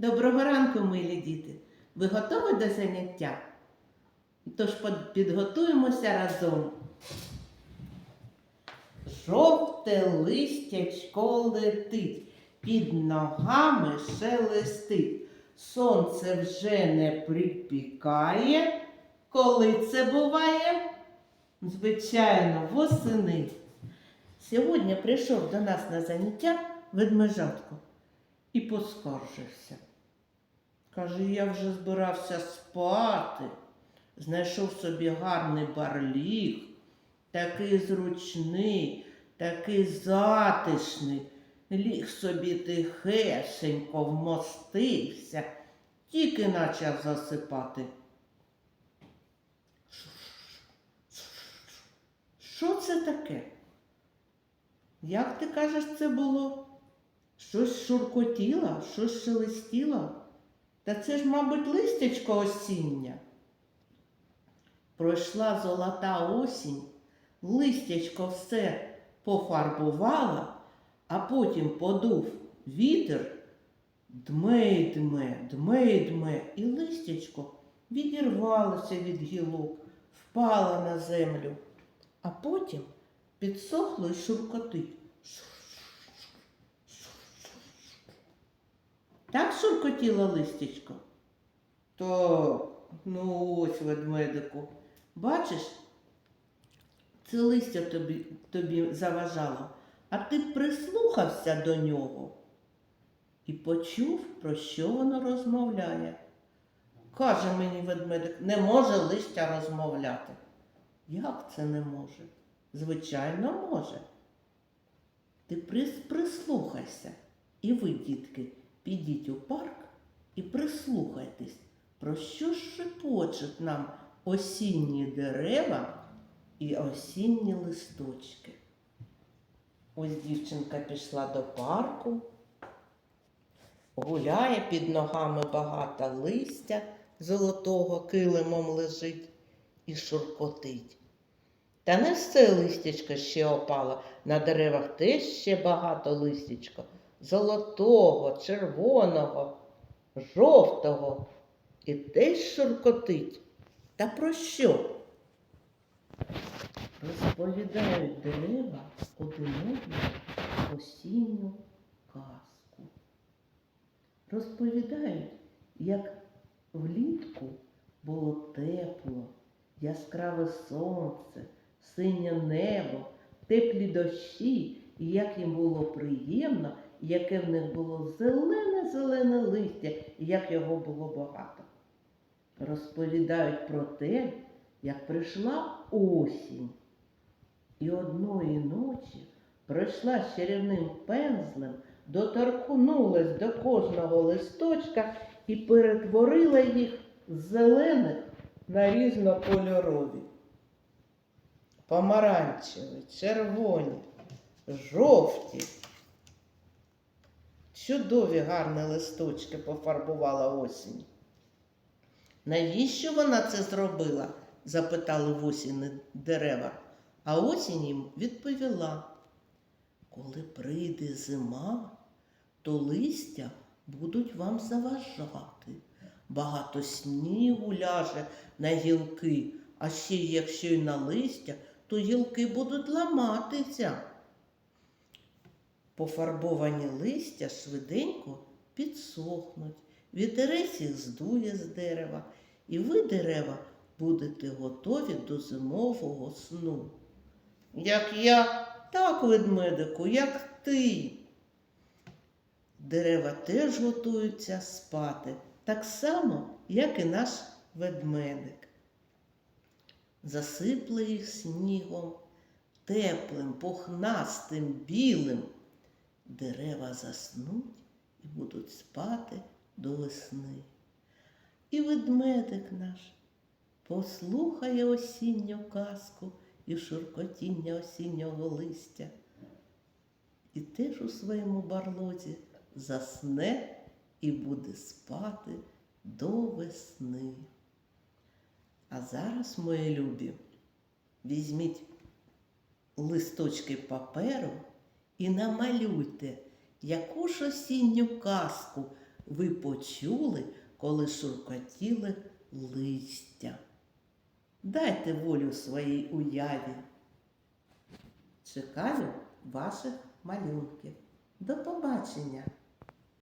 Доброго ранку, милі діти! Ви готові до заняття? Тож підготуємося разом. Жовте листячко летить, під ногами шелестить. Сонце вже не припікає. Коли це буває? Звичайно, восени. Сьогодні прийшов до нас на заняття ведмежатко і поскаржився. Каже, я вже збирався спати, знайшов собі гарний барліг, такий зручний, такий затишний, ліг собі тихесенько вмостився, тільки почав засипати. Що це таке? Як ти кажеш, це було? Щось шуркотіло, щось шелестіло? Та це ж, мабуть, листячко осіння. Пройшла золота осінь, листячко все пофарбувала, а потім подув вітер, дме й дме, дме й дме, і листячко відірвалося від гілок, впало на землю, а потім підсохло й шуркотить. Так шуркотіло листячко? То, ну ось ведмедику. Бачиш, це листя тобі, тобі заважало, а ти прислухався до нього і почув, про що воно розмовляє. Каже мені ведмедик, не може листя розмовляти. Як це не може? Звичайно, може. Ти прислухайся. І ви, дітки, підіть у парк і прислухайтесь, про що ж шепочуть нам осінні дерева і осінні листочки. Ось дівчинка пішла до парку, гуляє під ногами багато листя золотого килимом лежить і шуркотить. Та не все листячко ще опало, на деревах теж ще багато листячко. Золотого, червоного, жовтого. І теж шуркотить. Та про що? Розповідають дерева один осінню казку. Розповідають, як влітку було тепло, яскраве сонце, синє небо, теплі дощі, і як їм було приємно, яке в них було зелене-зелене листя, і як його було багато. Розповідають про те, як прийшла осінь, і одної ночі пройшла з чарівним пензлем, доторкнулась до кожного листочка і перетворила їх з зелених на різнокольорові. Помаранчеві, червоні, жовті. Чудові гарні листочки пофарбувала осінь. Навіщо вона це зробила? запитали в осінь дерева. А осінь їм відповіла. Коли прийде зима, то листя будуть вам заважати. Багато снігу ляже на гілки, а ще якщо й на листя, то гілки будуть ламатися. Пофарбовані листя швиденько підсохнуть, вітерець їх здує з дерева, і ви, дерева, будете готові до зимового сну. Як я, так, ведмедику, як ти. Дерева теж готуються спати, так само, як і наш ведмедик. Засипли їх снігом, теплим, пухнастим, білим. Дерева заснуть і будуть спати до весни. І ведмедик наш послухає осінню казку і шуркотіння осіннього листя. І теж у своєму барлозі засне і буде спати до весни. А зараз, мої любі, візьміть листочки паперу і намалюйте, яку ж осінню казку ви почули, коли шуркотіли листя? Дайте волю своїй уяві. Чекаю ваших малюнків. До побачення!